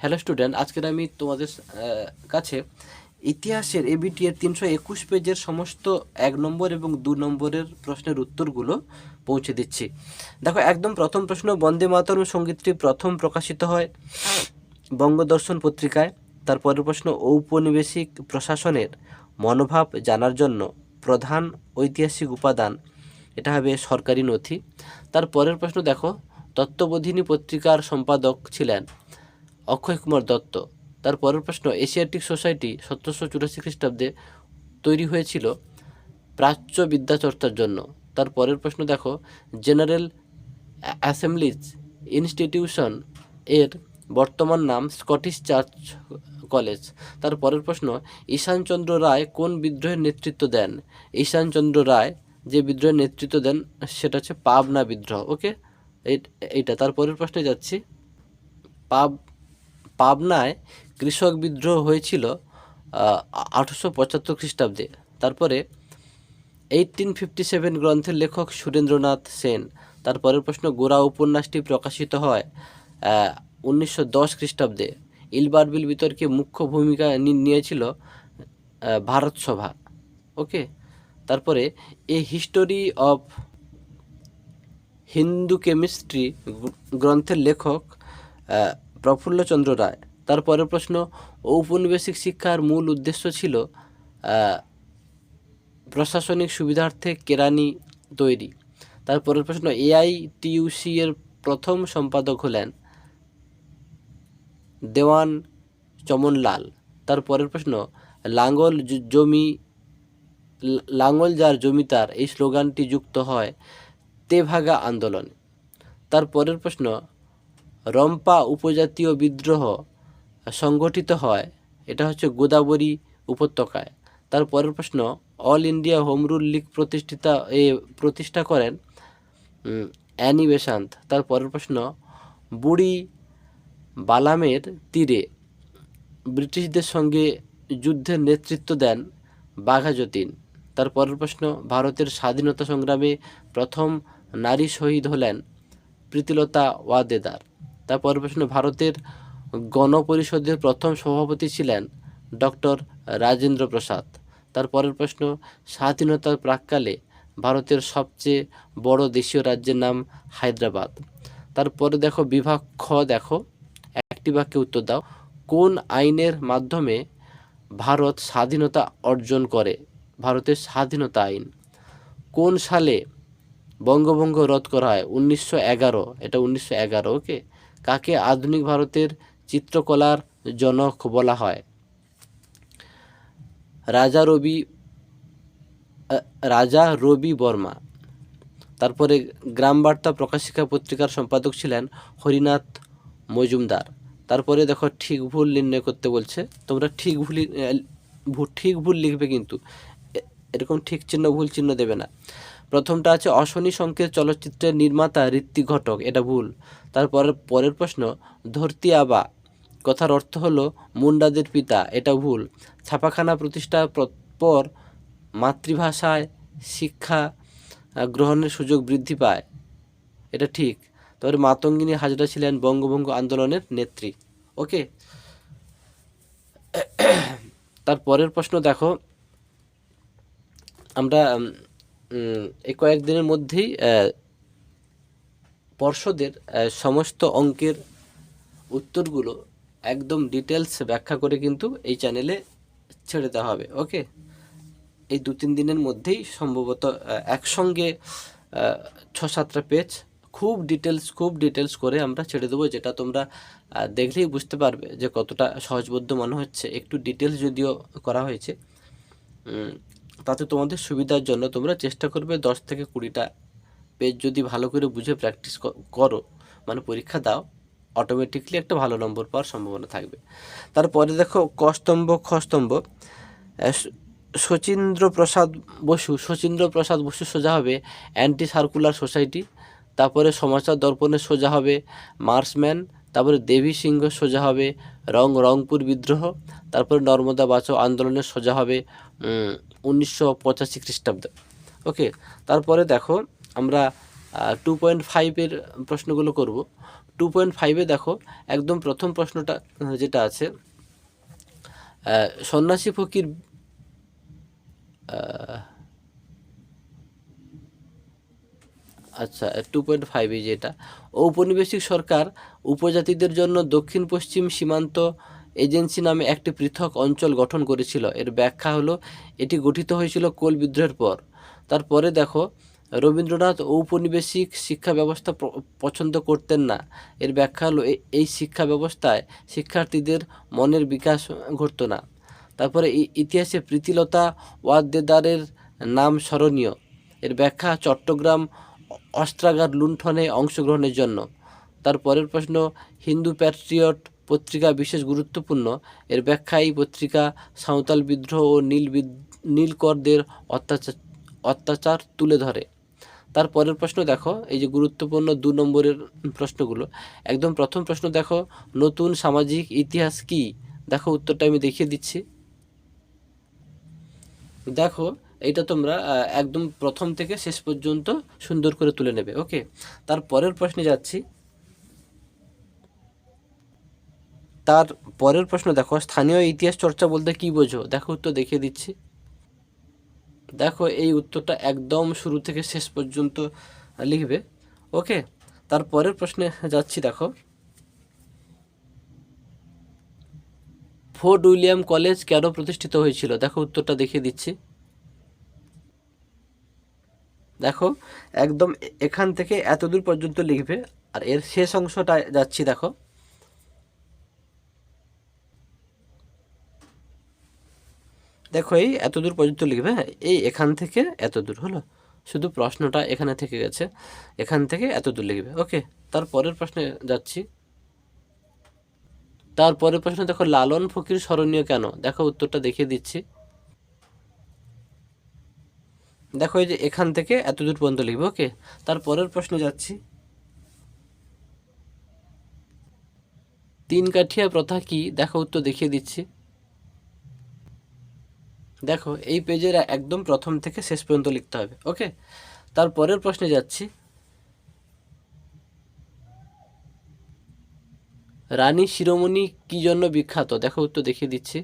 Hello student আজকের আমি তোমাদের কাছে ইতিহাসের এবিটি এর তিনশো একুশ পেজের সমস্ত এক নম্বর এবং দু নম্বরের প্রশ্নের উত্তরগুলো পৌঁছে দিচ্ছি। দেখো, একদম প্রথম প্রশ্ন, বন্দে মাতরম সঙ্গীতটি প্রথম প্রকাশিত হয় বঙ্গদর্শন পত্রিকায়। তারপরের প্রশ্ন, ঔপনিবেশিক প্রশাসনের মনোভাব জানার জন্য প্রধান ঐতিহাসিক উপাদান এটা হবে সরকারি নথি তারপরের প্রশ্ন, দেখো, তত্ত্ববোধিনী পত্রিকার সম্পাদক ছিলেন অক্ষয় কুমার দত্ত। তার পরের প্রশ্ন, এশিয়াটিক সোসাইটি সতেরোশো চুরাশি খ্রিস্টাব্দে তৈরি হয়েছিল প্রাচ্য বিদ্যাচর্চার জন্য। তার পরের প্রশ্ন দেখো, জেনারেল অ্যাসেম্বলিজ ইনস্টিটিউশন এর বর্তমান নাম স্কটিশ চার্চ কলেজ। তার পরের প্রশ্ন, ঈশানচন্দ্র রায় কোন বিদ্রোহের নেতৃত্ব দেন? ঈশানচন্দ্র রায় যে বিদ্রোহের নেতৃত্ব দেন, সেটা হচ্ছে পাবনা বিদ্রোহ। ওকে? এইটা। তারপরের প্রশ্নে যাচ্ছি। পাব পাবনায় কৃষক বিদ্রোহ হয়েছিল আঠারোশো পঁচাত্তর খ্রিস্টাব্দে। তারপরে এইটিন ফিফটি সেভেন গ্রন্থের লেখক সুরেন্দ্রনাথ সেন। তারপরের প্রশ্ন গোরা উপন্যাসটি প্রকাশিত হয় উনিশশো দশ খ্রিস্টাব্দে। ইলবারবিল বিতর্কে মুখ্য ভূমিকা নিয়েছিল ভারত সভা। ওকে? তারপরে, a history of Hindu chemistry গ্রন্থের লেখক প্রফুল্লচন্দ্র রায়। তারপরের প্রশ্ন, ঔপনিবেশিক শিক্ষার মূল উদ্দেশ্য ছিল প্রশাসনিক সুবিধার্থে কেরানি তৈরি। তারপরের প্রশ্ন এআইটিইউসি এর প্রথম সম্পাদক হলেন দেওয়ান চমনলাল। তারপরের প্রশ্ন, লাঙ্গল জমি লাঙ্গল যার জমিদার এই স্লোগানটি যুক্ত হয়, তেভাগা আন্দোলন। তারপরের প্রশ্ন রম্পা উপজাতীয় বিদ্রোহ সংগঠিত হয়। এটা হচ্ছে গোদাবরী উপত্যকায়। তারপরের প্রশ্ন, all India home rule league প্রতিষ্ঠিতা, এ, প্রতিষ্ঠা করেন অ্যানি বেসান্ত তারপরের প্রশ্ন, বুড়ি বালামের তীরে ব্রিটিশদের সঙ্গে যুদ্ধের নেতৃত্ব দেন বাঘা যতীন। তারপরের প্রশ্ন, ভারতের স্বাধীনতা সংগ্রামে প্রথম নারী শহীদ হলেন প্রীতিলতা ওয়াদেদার। তারপরের প্রশ্ন, ভারতের গণপরিষদের প্রথম সভাপতি ছিলেন ডক্টর রাজেন্দ্র প্রসাদ। তারপরের প্রশ্ন, স্বাধীনতার প্রাককালে ভারতের সবচেয়ে বড় দেশীয় রাজ্যের নাম হায়দ্রাবাদ। তারপরে দেখো, বিভাগ খ দেখো, একটি বাক্যে উত্তর দাও। কোন আইনের মাধ্যমে ভারত স্বাধীনতা অর্জন করে? ভারতের স্বাধীনতা আইন। কোন সালে বঙ্গভঙ্গ রদ করা হয়? উনিশশো এগারো। এটা উনিশশো এগারো ওকে কাকে আধুনিক ভারতের চিত্রকলার জনক বলা হয়। রাজা রবি রাজা রবি বর্মা। তারপরে গ্রাম বার্তা প্রকাশিকা পত্রিকার সম্পাদক ছিলেন হরিনাথ মজুমদার। তারপরে দেখো ঠিক ভুল নির্ণয় করতে বলছে। তোমরা ঠিক ভুল ঠিক ভুল লিখবে কিন্তু। এরকম ঠিক চিহ্ন ভুল চিহ্ন দেবে না। প্রথমটা আছে অশনি সংকেত চলচ্চিত্রের নির্মাতা ঋত্বিক ঘটক, এটা ভুল। তারপরে পরের প্রশ্ন, ধরতি আবা। কথার অর্থ হলো, মুন্ডাদের পিতা, এটা ভুল। ছাপাখানা প্রতিষ্ঠার প্র- মাতৃভাষায় শিক্ষা গ্রহণের সুযোগ বৃদ্ধি পায়। এটা ঠিক। তবে মাতঙ্গিনী হাজরা ছিলেন বঙ্গভঙ্গ আন্দোলনের নেত্রী। ওকে? তার পরের প্রশ্ন দেখো। আমরা এই কয়েকদিনের মধ্যেই পর্ষদের সমস্ত অঙ্কের উত্তরগুলো একদম ডিটেলস ব্যাখ্যা করে কিন্তু এই চ্যানেলে ছেড়ে দেওয়া হবে ওকে এই দু তিন দিনের মধ্যেই সম্ভবত একসঙ্গে ছ সাতটা পেজ খুব ডিটেলস খুব ডিটেলস করে আমরা ছেড়ে দেবো, যেটা তোমরা দেখলেই বুঝতে পারবে যে কতটা সহজবোধ্য মনে হচ্ছে। একটু ডিটেলস যদিও করা হয়েছে তাতে তোমাদের সুবিধার জন্য তোমরা চেষ্টা করবে দশ থেকে কুড়িটা পেজ যদি ভালো করে বুঝে প্র্যাকটিস করো মানে পরীক্ষা দাও অটোমেটিকলি একটা ভালো নম্বর পাওয়ার সম্ভাবনা থাকবে। তারপরে দেখো কস্তম্ভ খস্তম্ভ। শচীন্দ্র প্রসাদ বসু, শচীন্দ্র প্রসাদ বসু সোজা হবে অ্যান্টি সার্কুলার সোসাইটি তারপরে সমাচার দর্পণে সোজা হবে মার্সম্যান তারপরে দেবী সিংহ সোজা হবে রং, রংপুর বিদ্রোহ, তারপরে নর্মদা বাঁচাও আন্দোলনের সোজা হবে উনিশশো পঁচাশি খ্রিস্টাব্দ। ওকে, তারপরে দেখো আমরা টু পয়েন্ট ফাইভের প্রশ্নগুলো করব। টু পয়েন্ট ফাইভে দেখো একদম প্রথম প্রশ্নটা, যেটা আছে সন্ন্যাসী ফকির আচ্ছা টু পয়েন্ট ফাইভ যেটা ঔপনিবেশিক সরকার উপজাতিদের জন্য দক্ষিণ পশ্চিম সীমান্ত এজেন্সি নামে একটি পৃথক অঞ্চল গঠন করেছিল। এর ব্যাখ্যা হলো, এটি গঠিত হয়েছিল কোল বিদ্রোহের পর। তারপরে দেখো, রবীন্দ্রনাথ ঔপনিবেশিক শিক্ষা ব্যবস্থা পছন্দ করতেন না। এর ব্যাখ্যা হলো এই শিক্ষা ব্যবস্থায় শিক্ষার্থীদের মনের বিকাশ ঘটতো না। তারপরে ইতিহাসে প্রীতিলতা ওয়াদ্দেদারের নাম স্মরণীয়। এর ব্যাখ্যা, চট্টগ্রাম অস্ত্রাগার লুণ্ঠনে অংশগ্রহণের জন্য। তার পরের প্রশ্ন, হিন্দু প্যাট্রিয়ট পত্রিকা বিশেষ গুরুত্বপূর্ণ। এর ব্যাখ্যা এই পত্রিকা সাঁওতাল বিদ্রোহ ও নীল নীলকরদের অত্যাচার অত্যাচার তুলে ধরে। তার পরের প্রশ্ন দেখো, এই যে গুরুত্বপূর্ণ দু নম্বরের প্রশ্নগুলো। একদম প্রথম প্রশ্ন দেখো, নতুন সামাজিক ইতিহাস কি? দেখো উত্তরটা আমি দেখিয়ে দিচ্ছি। দেখো এটা তোমরা একদম প্রথম থেকে শেষ পর্যন্ত সুন্দর করে তুলে নেবে, ওকে? তার পরের প্রশ্নে যাচ্ছি। তার পরের প্রশ্ন দেখো, স্থানীয় ইতিহাস চর্চা বলতে কি বোঝো? দেখো উত্তর দেখিয়ে দিচ্ছি। দেখো এই উত্তরটা একদম শুরু থেকে শেষ পর্যন্ত লিখবে। ওকে, তার পরের প্রশ্নে যাচ্ছি দেখো। ফোর্ট উইলিয়াম কলেজ কেন প্রতিষ্ঠিত হয়েছিল? দেখো উত্তরটা দেখিয়ে দিচ্ছি। দেখো, একদম এখান থেকে এত দূর পর্যন্ত লিখবে। আর এর শেষ অংশটা যাচ্ছি দেখো। দেখো এই এত দূর পর্যন্ত লিখবে হ্যাঁ? এই এখান থেকে এত দূর হলো? শুধু প্রশ্নটা এখানে থেকে গেছে। এখান থেকে এত দূর লিখবে, ওকে? তার পরের প্রশ্নে যাচ্ছি। তারপরের প্রশ্ন দেখো, লালন ফকির স্মরণীয় কেন? দেখো, উত্তরটা দেখিয়ে দিচ্ছি। দেখো, এই যে এখান থেকে এত দূর পর্যন্ত লিখবে, ওকে? তার পরের প্রশ্নে যাচ্ছি। তিন কাঠিয়া প্রথা কি? দেখো, উত্তর দেখিয়ে দিচ্ছি। দেখো, এই পেজের একদম প্রথম থেকে শেষ পর্যন্ত লিখতে হবে ওকে তার পরের প্রশ্নে যাচ্ছি। রানী শিরোমণি কি জন্য বিখ্যাত? দেখো, উত্তর দেখিয়ে দিচ্ছি।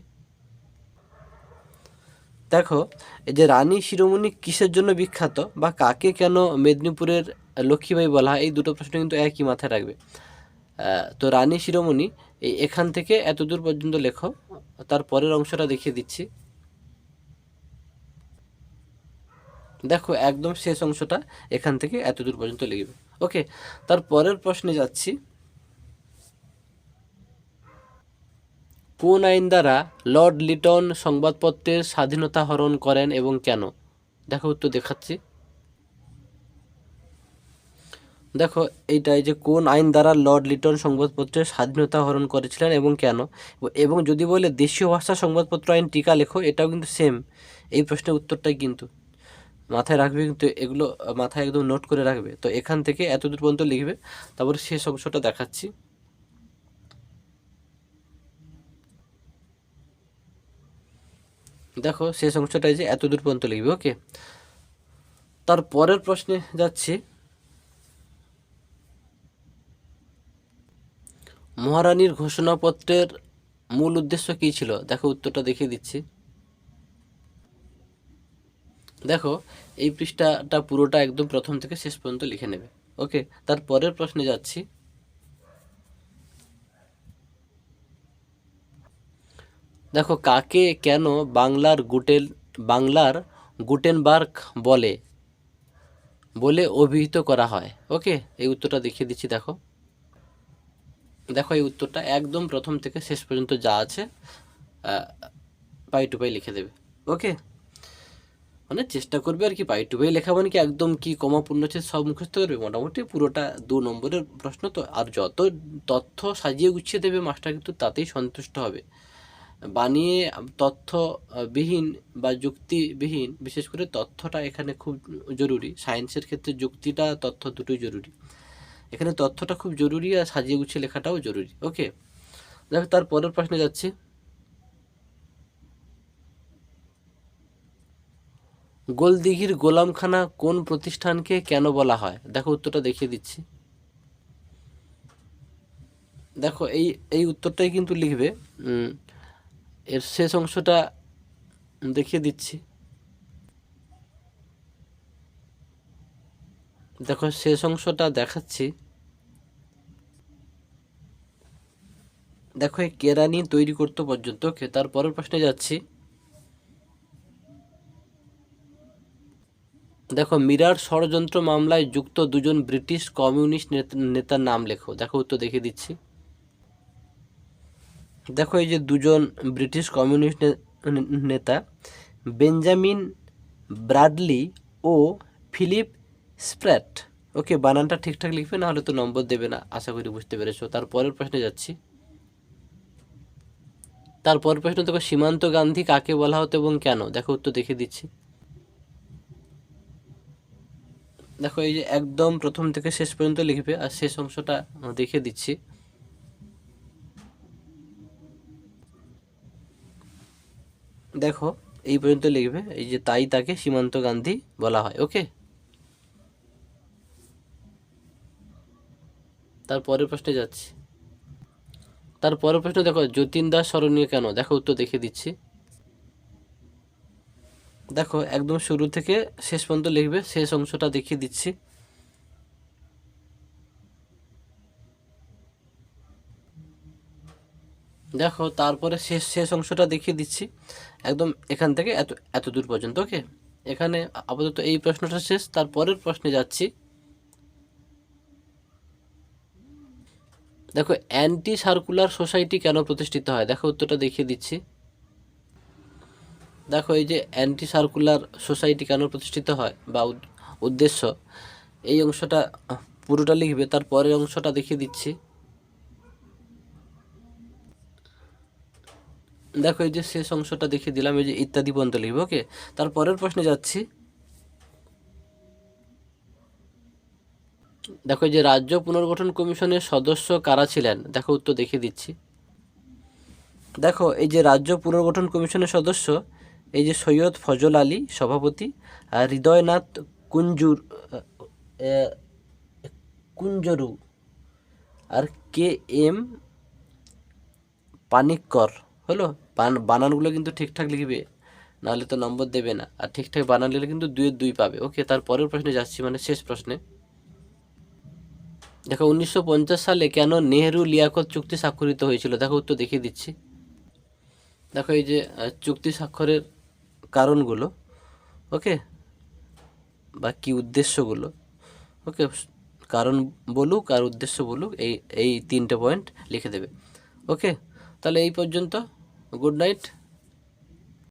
দেখো, এই যে রানী শিরোমণি কিসের জন্য বিখ্যাত বা কাকে কেন মেদিনীপুরের লক্ষ্মীবাই বলা এই দুটো প্রশ্ন কিন্তু একই মাথায় রাখবে। তো রানী শিরোমণি, এই এখান থেকে এত দূর পর্যন্ত লেখো, তার পরের অংশটা দেখিয়ে দিচ্ছি। দেখো, একদম শেষ অংশটা এখান থেকে এত দূর পর্যন্ত লিখবে। ওকে, তার পরের প্রশ্নে যাচ্ছি। কোন আইন দ্বারা লর্ড লিটন সংবাদপত্রের স্বাধীনতা হরণ করেন এবং কেন? দেখো, উত্তর দেখাচ্ছি। দেখো এইটা এই যে কোন আইন দ্বারা লর্ড লিটন সংবাদপত্রের স্বাধীনতা হরণ করেছিলেন এবং কেন? এবং যদি বলে দেশীয় ভাষা সংবাদপত্র আইন টিকা লেখো, এটাও কিন্তু সেম এই প্রশ্নের উত্তরটাই কিন্তু। মাথায় রাখবে কিন্তু এগুলো, মাথায় একদম নোট করে রাখবে। তো এখান থেকে এত দূর পর্যন্ত লিখবে, তারপর শেষ অংশটা দেখাচ্ছি। দেখো, শেষ অংশটাই যে এত দূর পর্যন্ত লিখবে ওকে তার পরের প্রশ্নে যাচ্ছি। মহারানীর ঘোষণাপত্রের মূল উদ্দেশ্য কী ছিল? দেখো, উত্তরটা দেখিয়ে দিচ্ছি। দেখো এই পৃষ্ঠাটা পুরোটা একদম প্রথম থেকে শেষ পর্যন্ত লিখে নেবে। ওকে, তার পরের প্রশ্নে যাচ্ছি। দেখো, কাকে কেন বাংলার গুটেল বাংলার গুটেনবার্গ বলে? বলে অভিহিত করা হয়। ওকে, এই উত্তরটা দেখিয়ে দিচ্ছি, দেখো। দেখো, এই উত্তরটা একদম প্রথম থেকে শেষ পর্যন্ত যা আছে পাই টু পাই লিখে দেবে। ওকে মানে চেষ্টা করবে আর কি পাই টু পাই লেখা মানে কি একদম কি কমা পূর্ণচ্ছেদ সব মুখস্থ করবে? মোটামুটি পুরোটা দু নম্বরের প্রশ্ন তো। আর যত তথ্য সাজিয়ে গুছিয়ে দেবে মাস্টার কিন্তু তাতেই সন্তুষ্ট হবে। বানিয়ে তথ্য আহ, বিহীন বা যুক্তিবিহীন বিশেষ করে তথ্যটা এখানে খুব জরুরি। সায়েন্সের ক্ষেত্রে যুক্তিটা তথ্য দুটোই জরুরি। এখানে তথ্যটা খুব জরুরি আর সাজিয়ে গুছিয়ে লেখাটাও জরুরি। ওকে দেখো তার পরের প্রশ্নে যাচ্ছি। গোলদিঘির গোলামখানা কোন প্রতিষ্ঠানকে কেন বলা হয়? দেখো উত্তরটা দেখিয়ে দিচ্ছি। দেখো, এই এই উত্তরটাই কিন্তু লিখবে। এর শেষ অংশটা দেখিয়ে দিচ্ছি। দেখো, শেষ অংশটা দেখাচ্ছি। দেখো, এই কেরানি তৈরি করতে পর্যন্ত। ওকে তারপরের প্রশ্নে যাচ্ছি। দেখো, মিরার ষড়যন্ত্র মামলায় যুক্ত দুজন ব্রিটিশ কমিউনিস্ট নেত- নেতার নাম লেখো। দেখো, উত্তর দেখিয়ে দিচ্ছি। দেখো, এই যে দুজন ব্রিটিশ কমিউনিস্ট নেতা, বেঞ্জামিন ব্রাডলি ও ফিলিপ স্প্র্যাট ওকে, বানানটা ঠিকঠাক লিখবে না হলে তো নম্বর দেবে না। আশা করি বুঝতে পেরেছ। তারপরের প্রশ্নে যাচ্ছি। তারপর প্রশ্ন, দেখো, সীমান্ত গান্ধী কাকে বলা হতো এবং কেন? দেখো, উত্তর দেখিয়ে দিচ্ছি। দেখো, এই যে একদম প্রথম থেকে শেষ পর্যন্ত লিখবে, আর শেষ অংশটা দেখিয়ে দিচ্ছি। দেখো, এই পর্যন্ত লিখবে, এই যে তাই তাকে সীমান্ত গান্ধী বলা হয়, ওকে? তারপরের প্রশ্নে যাচ্ছি। তারপরের প্রশ্ন দেখো, যতীন দাস স্মরণীয় কেন? দেখো, উত্তর দেখিয়ে দিচ্ছি। দেখো, একদম শুরু থেকে শেষ পর্যন্ত লিখবে, শেষ অংশটা দেখিয়ে দিচ্ছি। দেখো, তারপরে শেষ শেষ অংশটা দেখিয়ে দিচ্ছি। একদম এখান থেকে এত এত দূর পর্যন্ত, ওকে? এখানে আপাতত এই প্রশ্নটা শেষ তারপরের প্রশ্নে যাচ্ছি। দেখো অ্যান্টি সার্কুলার সোসাইটি কেন প্রতিষ্ঠিত হয়? দেখো, উত্তরটা দেখিয়ে দিচ্ছি। দেখো, এই যে অ্যান্টি সার্কুলার সোসাইটি কেন প্রতিষ্ঠিত হয় বা উদ্দেশ্য, এই অংশটা পুরোটা লিখবে তার পরের অংশটা দেখিয়ে দিচ্ছি। দেখো, এই যে শেষ অংশটা দেখিয়ে দিলাম, এই যে ইত্যাদি পর্যন্ত লিখবে, ওকে? তার পরের প্রশ্নে যাচ্ছি। দেখো যে রাজ্য পুনর্গঠন কমিশনের সদস্য কারা ছিলেন? দেখো, উত্তর দেখিয়ে দিচ্ছি। দেখো, এই যে রাজ্য পুনর্গঠন কমিশনের সদস্য এই যে সৈয়দ ফজল আলী সভাপতি, আর হৃদয়নাথ কুঞ্জুর কুঞ্জরু, আর কে এম পানিক্কর, হলো? বান, বানানগুলো কিন্তু ঠিকঠাক লিখবে, নাহলে তো নম্বর দেবে না। আর ঠিকঠাক বানান লিখলে কিন্তু দুইয়ের দুই পাবে। ওকে, তার পরের প্রশ্নে যাচ্ছি মানে শেষ প্রশ্নে। দেখো, উনিশশো পঞ্চাশ সালে কেন নেহেরু লিয়াকত চুক্তি স্বাক্ষরিত হয়েছিল? দেখো, উত্তর দেখিয়ে দিচ্ছি। দেখো, এই যে চুক্তি স্বাক্ষরের কারণগুলো, ওকে? বা কি উদ্দেশ্যগুলো, ওকে? কারণ বলুক আর উদ্দেশ্য বলুক, এই এই তিনটে পয়েন্ট লিখে দেবে, ওকে? তাহলে এই পর্যন্ত, গুড নাইট।